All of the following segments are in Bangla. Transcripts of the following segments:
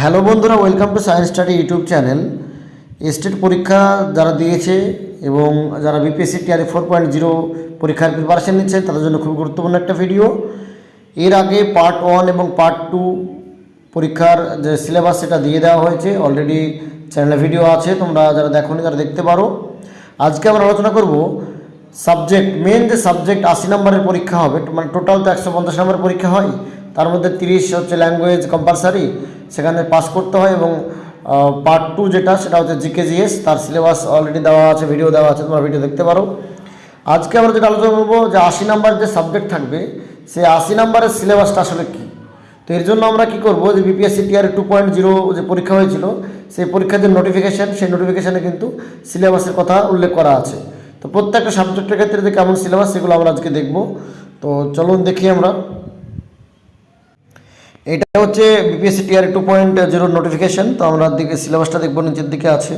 হ্যালো বন্ধুরা welcome to science study YouTube channel state পরীক্ষা যারা দিয়েছে এবং যারা BPSC TRE four point zero পরীক্ষার প্রিপারেশন নিচ্ছে, তাদের জন্য খুব গুরুত্বপূর্ণ একটা ভিডিও এর আগে পার্ট ওয়ান এবং পার্ট টু পরীক্ষার যে সিলেবাস সেটা দিয়ে দেওয়া হয়েছে। অলরেডি চ্যানেলে ভিডিও আছে, তোমরা যারা দেখোনি তারা দেখতে পারো। আজকে আমরা আলোচনা করব সাবজেক্ট মেন যে সাবজেক্ট আশি নম্বরের পরীক্ষা হবে মানে টোটাল তো একশো পঞ্চাশ নম্বরের পরীক্ষা হয় তার মধ্যে তিরিশ হচ্ছে ল্যাঙ্গুয়েজ কম্পালসারি সেখানে পাস করতে হয় এবং পার্ট টু যেটা, সেটা হচ্ছে জিকেজিএস তার সিলেবাস অলরেডি দেওয়া আছে ভিডিও দেওয়া আছে, তোমরা ভিডিও দেখতে পারো। আজকে আমরা যেটা আলোচনা করব, যে আশি নাম্বার যে সাবজেক্ট থাকবে, সেই আশি নাম্বারের সিলেবাসটা আসলে কী? তো এর জন্য আমরা কি করব, যে BPSC TR two point zero যে পরীক্ষা হয়েছিল, সেই পরীক্ষার যে নোটিফিকেশান সেই নোটিফিকেশানে কিন্তু সিলেবাসের কথা উল্লেখ করা আছে। তো প্রত্যেকটা সাবজেক্টের ক্ষেত্রে যে কেমন সিলেবাস সেগুলো আমরা আজকে দেখব। তো চলুন দেখি আমরা। এটা হচ্ছে BPSC TR two point zero notification তো আমরা দিকে সিলেবাসটা দেখব, নিচের দিকে আছে।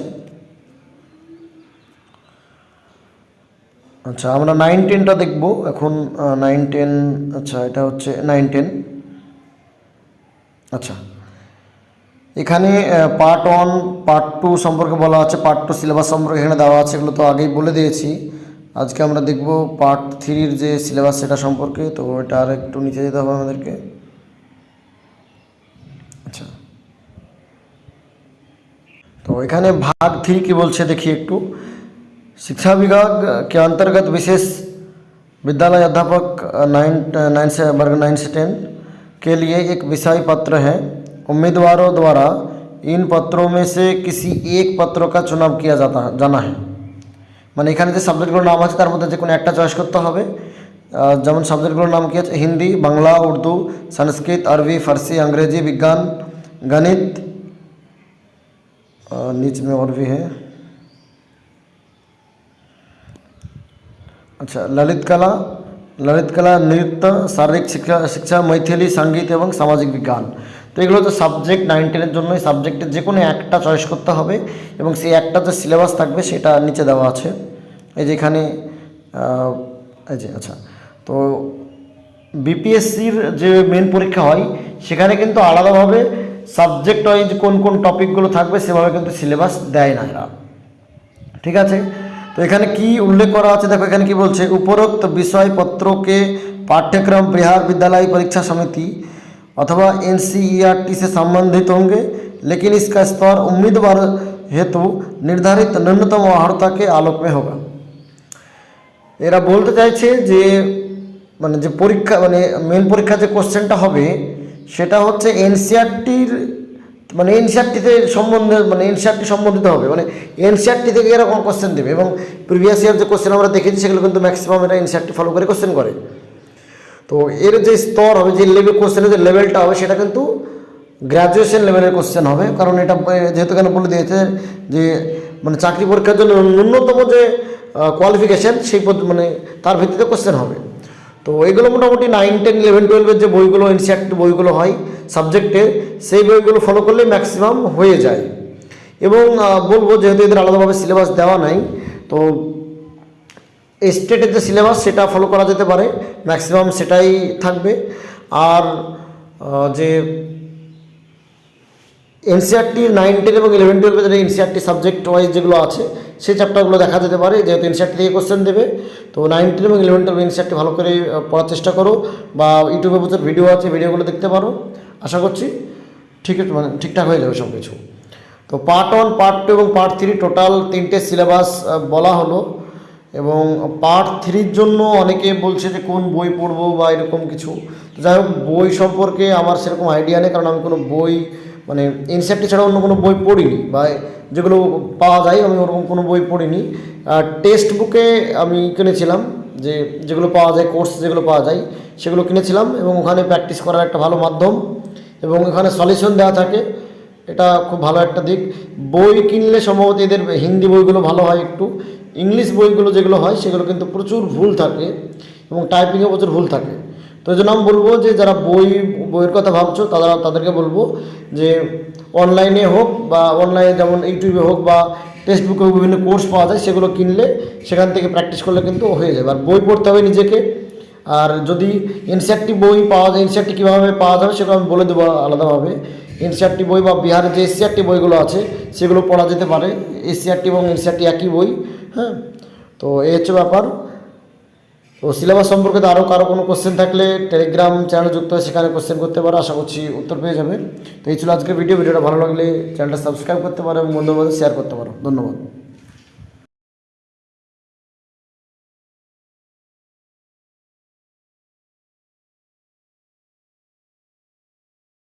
আচ্ছা আমরা নাইন টেনটা দেখব, এখন নাইন টেন আচ্ছা এটা হচ্ছে নাইন টেন আচ্ছা এখানে পার্ট ওয়ান পার্ট টু সম্পর্কে বলা আছে পার্ট টু সিলেবাস সম্পর্কে এখানে দেওয়া আছে, এগুলো তো আগেই বলে দিয়েছি। আজকে আমরা দেখব পার্ট থ্রির যে সিলেবাস সেটা সম্পর্কে, তো এটা আর একটু নিচে যেতে হবে আমাদেরকে। तो এখানে भाग थ्री की বলছে দেখি একটু शिक्षा विभाग के अंतर्गत विशेष विद्यालय अध्यापक नाइन नाइन से वर्ग नाइन से टेन के लिए एक विषय पत्र है उम्मीदवारों द्वारा इन पत्रों में से किसी एक पत्रों का चुनाव किया जाता जाना है মানে এখানে যে সাবজেক্টগুলোর নাম আছে তার মধ্যে যে কোনো একটা চয়েস করতে হবে আহ, যেমন সাবজেক্টগুলোর নাম কি আছে হিন্দি বাংলা উর্দু সংস্কৃত আরবি ফার্সি अंग्रेजी विज्ञान गणित और नीच में और भी है अच्छा ललित कला ललित कला नृत्य শারীরিক শিক্ষা শিক্ষা মৈথিলি সঙ্গীত এবং সামাজিক বিজ্ঞান তো এগুলো তো সাবজেক্ট নাইন টেনের জন্যই সাবজেক্টের যে কোনো একটা চয়েস করতে হবে এবং সেই একটা যে সিলেবাস থাকবে সেটা নিচে দেওয়া আছে এই যে এখানে আহ, এই যে আচ্ছা তো বিপিএসসির যে মেন পরীক্ষা হয় সেখানে কিন্তু আলাদাভাবে সাবজেক্ট ওয়াইজ কোন কোন টপিকগুলো থাকবে সেভাবে কিন্তু সিলেবাস দেয় না এরা। ঠিক আছে? তো এখানে কি উল্লেখ করা আছে? দেখো এখানে কি বলছে, উপরোক্ত বিষয়পত্রকে পাঠ্যক্রম, বিহার বিদ্যালয় পরীক্ষা সমিতি অথবা এনসিইআরটি সে সম্বন্ধিত হে लेकिन इसका स्तर হেতু নির্ধারিত ন্যূনতম न्यूनतम आहारता के এরা বলতে চাইছে যে মানে যে পরীক্ষা মানে মেন পরীক্ষা যে কোশ্চেনটা হবে সেটা হচ্ছে এনসিআরটির মানে এনসিআরটিতে সম্বন্ধে মানে এনসিআরটি সম্বন্ধিত হবে। মানে এনসিআরটি থেকে এরকম কোশ্চেন দেবে এবং প্রিভিয়াস ইয়ার যে কোশ্চেন আমরা দেখেছি, সেগুলো কিন্তু ম্যাক্সিমাম এটা এনসিআরটি ফলো করে কোশ্চেন করে। তো এর যে স্তর হবে, যে লেভেল কোশ্চেনের যে লেভেলটা হবে, সেটা কিন্তু গ্র্যাজুয়েশন লেভেলের কোশ্চেন হবে। কারণ এটা যেহেতু কেন বলে দিয়েছে যে মানে চাকরি পরীক্ষার জন্য ন্যূনতম যে কোয়ালিফিকেশান সেই মানে তার ভিত্তিতে কোশ্চেন হবে। তো এগুলো মোটামুটি নাইন টেন ইলেভেন টুয়েলভের যে বইগুলো এনসিআরটি বইগুলো হয় সাবজেক্টে সেই বইগুলো ফলো করলে ম্যাক্সিমাম হয়ে যায়। এবং বলব যেহেতু এদের আলাদাভাবে সিলেবাস দেওয়া নাই, তো স্টেটের যে সিলেবাস সেটা ফলো করা যেতে পারে ম্যাক্সিমাম সেটাই থাকবে। আর যে এনসিআরটি নাইন টেন এবং ইলেভেন টুয়েলভে যে এনসিআরটি সাবজেক্ট ওয়াইজ যেগুলো আছে, সেই চ্যাপ্টারগুলো দেখা যেতে পারে। যেহেতু এনসিআরটি থেকে কোশ্চেন দেবে, তো নাইন টেন এবং ইলেভেন টুয়েলভ এনসিআরটি ভালো করে পড়ার চেষ্টা করো বা ইউটিউবে প্রচুর ভিডিও আছে ভিডিওগুলো দেখতে পারো। আশা করছি ঠিক মানে ঠিকঠাক হয়ে যাবে সব কিছু তো পার্ট ওয়ান পার্ট টু এবং পার্ট থ্রি টোটাল তিনটে সিলেবাস বলা হলো। এবং পার্ট থ্রির জন্য অনেকে বলছে যে কোন বই পড়ব বা এরকম কিছু। তো যাই হোক, বই সম্পর্কে আমার সেরকম আইডিয়া নেই, কারণ আমি কোনো বই মানে এনসিআরটি ছাড়া অন্য কোনো বই পড়িনি বা যেগুলো পাওয়া যায় আমি ওরকম কোনো বই পড়িনি। আর টেক্সট বুকে আমি কিনেছিলাম যে যেগুলো পাওয়া যায় কোর্স যেগুলো পাওয়া যায়, সেগুলো কিনেছিলাম এবং ওখানে প্র্যাকটিস করার একটা ভালো মাধ্যম এবং এখানে সলিউশন দেওয়া থাকে। এটা খুব ভালো একটা দিক। বই কিনলে সম্ভবত এদের হিন্দি বইগুলো ভালো হয় একটু। ইংলিশ বইগুলো যেগুলো হয় সেগুলো কিন্তু প্রচুর ভুল থাকে এবং টাইপিংয়ে প্রচুর ভুল থাকে। তো এই জন্য আমি বলব যে যারা বই, বইয়ের কথা ভাবছ, তারা তাদেরকে বলব যে অনলাইনে হোক বা অনলাইনে যেমন ইউটিউবে হোক বা টেক্সট বুকে বিভিন্ন কোর্স পাওয়া যায়, সেগুলো কিনলে সেখান থেকে প্র্যাকটিস করলে কিন্তু হয়ে যাবে। আর বই পড়তে হবে নিজেকে। আর যদি এনসিআরটি বই পাওয়া যায় এনসিআরটি কীভাবে পাওয়া যাবে সেগুলো আমি বলে দেবো আলাদাভাবে। এনসিআরটি বই বা বিহারের যে এসসিআরটি বইগুলো আছে, সেগুলো পড়া যেতে পারে। এসসিআরটি এবং এনসিআরটি একই বই হ্যাঁ? তো এই হচ্ছে ব্যাপার। তো সিলেবাস সম্পর্কে আরও কারও কোনো কোশ্চেন থাকলে টেলিগ্রাম চ্যানেল যুক্ত হয়ে সেখানে কোশ্চেন করতে পারো, আশা করছি উত্তর পেয়ে যাবে। তো এই ছিল আজকের ভিডিও ভিডিওটা ভালো লাগলে চ্যানেলটা সাবস্ক্রাইব করতে পারো এবং বন্ধুবান্ধব শেয়ার করতে পারো। ধন্যবাদ।